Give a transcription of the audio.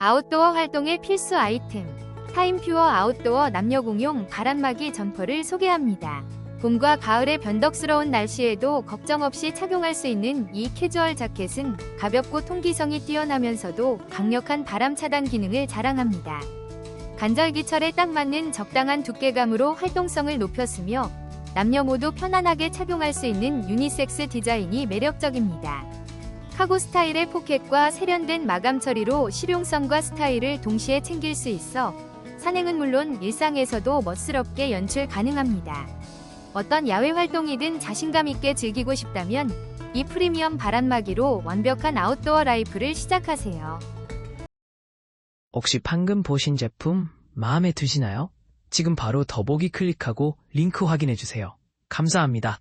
아웃도어 활동의 필수 아이템. 타임퓨어 아웃도어 남녀 공용 바람막이 점퍼를 소개합니다. 봄과 가을의 변덕스러운 날씨에도 걱정 없이 착용할 수 있는 이 캐주얼 자켓은 가볍고 통기성이 뛰어나면서도 강력한 바람 차단 기능을 자랑합니다. 간절기철에 딱 맞는 적당한 두께감으로 활동성을 높였으며 남녀 모두 편안하게 착용할 수 있는 유니섹스 디자인이 매력적입니다. 카고 스타일의 포켓과 세련된 마감 처리로 실용성과 스타일을 동시에 챙길 수 있어 산행은 물론 일상에서도 멋스럽게 연출 가능합니다. 어떤 야외 활동이든 자신감 있게 즐기고 싶다면 이 프리미엄 바람막이로 완벽한 아웃도어 라이프를 시작하세요. 혹시 방금 보신 제품 마음에 드시나요? 지금 바로 더보기 클릭하고 링크 확인해주세요. 감사합니다.